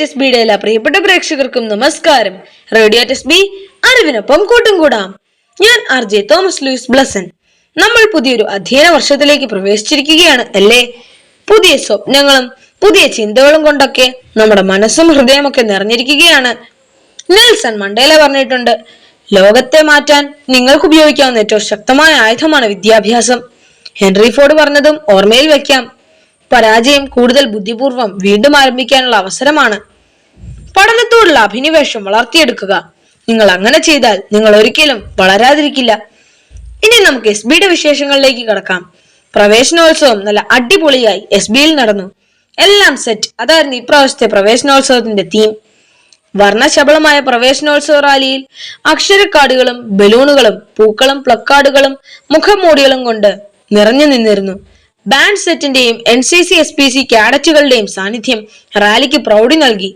ടെസ് ബിയുടെ എല്ലാ പ്രിയപ്പെട്ട പ്രേക്ഷകർക്കും നമസ്കാരം. റേഡിയോ ടെസ് ബി അറിവിനൊപ്പം കൂട്ടും കൂടാം ഞാൻ R J Thomas Louis Blessan. നമ്മൾ പുതിയൊരു അധ്യയന വർഷത്തിലേക്ക് പ്രവേശിച്ചിരിക്കുകയാണ് അല്ലേ? പുതിയ സ്വപ്നങ്ങളും പുതിയ ചിന്തകളും കൊണ്ടൊക്കെ നമ്മുടെ മനസ്സും ഹൃദയമൊക്കെ നിറഞ്ഞിരിക്കുകയാണ്. നെൽസൺ മണ്ടേല പറഞ്ഞിട്ടുണ്ട് ലോകത്തെ മാറ്റാൻ നിങ്ങൾക്ക് ഉപയോഗിക്കാവുന്ന ഏറ്റവും ശക്തമായ ആയുധമാണ് വിദ്യാഭ്യാസം. ഹെൻറി ഫോർഡ് പറഞ്ഞതും ഓർമ്മയിൽ വെക്കാം. പരാജയം കൂടുതൽ ബുദ്ധിപൂർവം വീണ്ടും ആരംഭിക്കാനുള്ള അവസരമാണ്. പഠനത്തോടുള്ള അഭിനിവേശം വളർത്തിയെടുക്കുക. നിങ്ങൾ അങ്ങനെ ചെയ്താൽ നിങ്ങൾ ഒരിക്കലും വളരാതിരിക്കില്ല. ഇനി നമുക്ക് എസ് ബിയുടെ വിശേഷങ്ങളിലേക്ക് കടക്കാം. പ്രവേശനോത്സവം നല്ല അടിപൊളിയായി എസ് ബിയിൽ നടന്നു. എല്ലാം സെറ്റ് അതായിരുന്നു ഇപ്രാവശ്യത്തെ പ്രവേശനോത്സവത്തിന്റെ തീം വർണശബളമായ പ്രവേശനോത്സവ റാലിയിൽ അക്ഷരക്കാർഡുകളും ബലൂണുകളും പൂക്കളും പ്ലക്കാർഡുകളും മുഖമൂടികളും കൊണ്ട് നിറഞ്ഞു നിന്നിരുന്നു. Band സെറ്റിന്റെയും N C C S P C കാഡറ്റുകളുടെയും സാന്നിധ്യം റാലിക്ക് പ്രൗഢി നൽകി.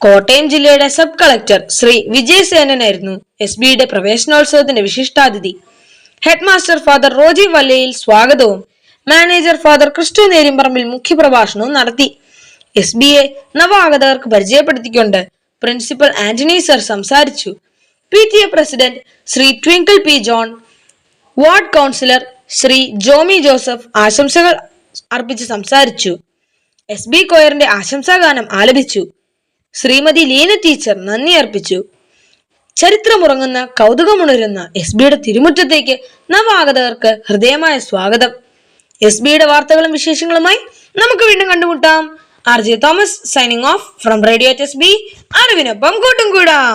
കോട്ടയം ജില്ലയുടെ സബ് കളക്ടർ ശ്രീ വിജയ് സേനനായിരുന്നു എസ് ബിയുടെ പ്രവേശനോത്സവത്തിന്റെ വിശിഷ്ടാതിഥി. Head master father Roji Vallayil സ്വാഗതവും. മാനേജർ ഫാദർ ക്രിസ്റ്റു നേരിമ്പറമ്പിൽ മുഖ്യപ്രഭാഷണവും നടത്തി. എസ് ബി എ നവാഗതകർക്ക് പരിചയപ്പെടുത്തിക്കൊണ്ട് പ്രിൻസിപ്പൽ ആന്റണി സർ സംസാരിച്ചു. P T A president Shri Twinkle P John ward councillor Shri Jomy Joseph ആശംസകൾ അർപ്പിച്ച് സംസാരിച്ചു. എസ് ബി കോയറിന്റെ ആശംസാഗാനം ആലപിച്ചു. ശ്രീമതി ലീന ടീച്ചർ നന്ദി അർപ്പിച്ചു. ചരിത്രമുറങ്ങുന്ന കൗതുകമുണരുന്ന എസ് ബിയുടെ തിരുമുറ്റത്തേക്ക് നവാഗതകർക്ക് ഹൃദയമായ സ്വാഗതം. എസ് ബിയുടെ വാർത്തകളും വിശേഷങ്ങളുമായി നമുക്ക് വീണ്ടും കണ്ടുമുട്ടാം. R J Thomas signing off from radio S B. അറിവിനൊപ്പം കൂട്ടും കൂടാം.